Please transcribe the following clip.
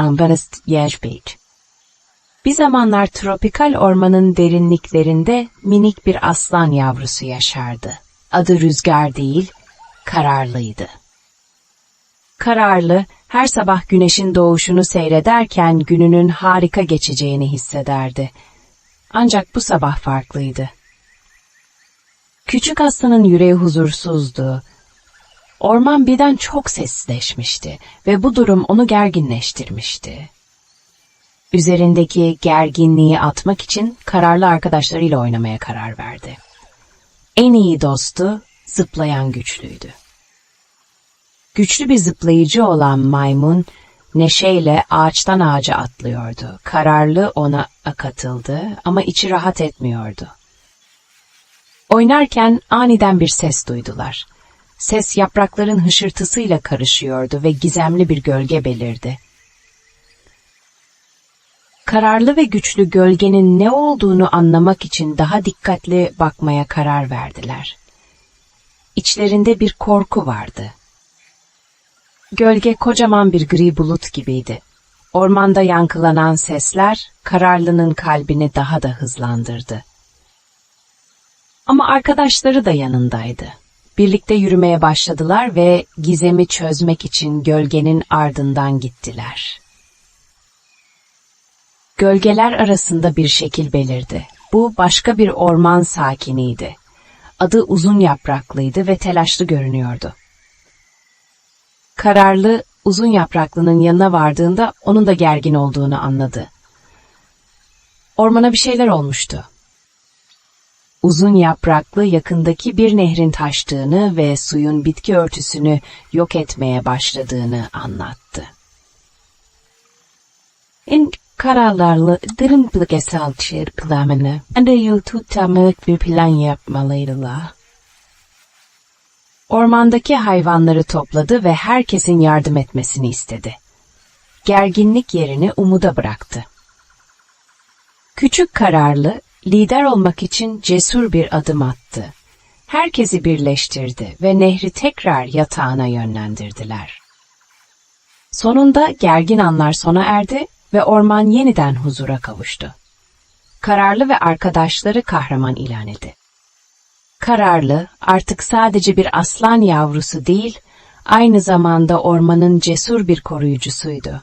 Ambarist Yeşbeyt. Bir zamanlar tropikal ormanın derinliklerinde minik bir aslan yavrusu yaşardı. Adı Rüzgar değil, kararlıydı. Kararlı, her sabah güneşin doğuşunu seyrederken gününün harika geçeceğini hissederdi. Ancak bu sabah farklıydı. Küçük aslanın yüreği huzursuzdu. Orman birden çok sessizleşmişti ve bu durum onu gerginleştirmişti. Üzerindeki gerginliği atmak için kararlı arkadaşlarıyla oynamaya karar verdi. En iyi dostu zıplayan güçlüydü. Güçlü bir zıplayıcı olan maymun neşeyle ağaçtan ağaca atlıyordu. Kararlı ona katıldı ama içi rahat etmiyordu. Oynarken aniden bir ses duydular. Ses yaprakların hışırtısıyla karışıyordu ve gizemli bir gölge belirdi. Kararlı ve güçlü gölgenin ne olduğunu anlamak için daha dikkatli bakmaya karar verdiler. İçlerinde bir korku vardı. Gölge kocaman bir gri bulut gibiydi. Ormanda yankılanan sesler kararlının kalbini daha da hızlandırdı. Ama arkadaşları da yanındaydı. Birlikte yürümeye başladılar ve gizemi çözmek için gölgenin ardından gittiler. Gölgeler arasında bir şekil belirdi. Bu başka bir orman sakiniydi. Adı uzun yapraklıydı ve telaşlı görünüyordu. Kararlı, uzun yapraklının yanına vardığında onun da gergin olduğunu anladı. Ormana bir şeyler olmuştu. Uzun yapraklı yakındaki bir nehrin taştığını ve suyun bitki örtüsünü yok etmeye başladığını anlattı. En kararlarlı derin bölgesel çırpılamını de tutamalık bir plan yapmalıydılar. Ormandaki hayvanları topladı ve herkesin yardım etmesini istedi. Gerginlik yerini umuda bıraktı. Küçük kararlı, lider olmak için cesur bir adım attı. Herkesi birleştirdi ve nehri tekrar yatağına yönlendirdiler. Sonunda gergin anlar sona erdi ve orman yeniden huzura kavuştu. Kararlı ve arkadaşları kahraman ilan edildi. Kararlı artık sadece bir aslan yavrusu değil, aynı zamanda ormanın cesur bir koruyucusuydu.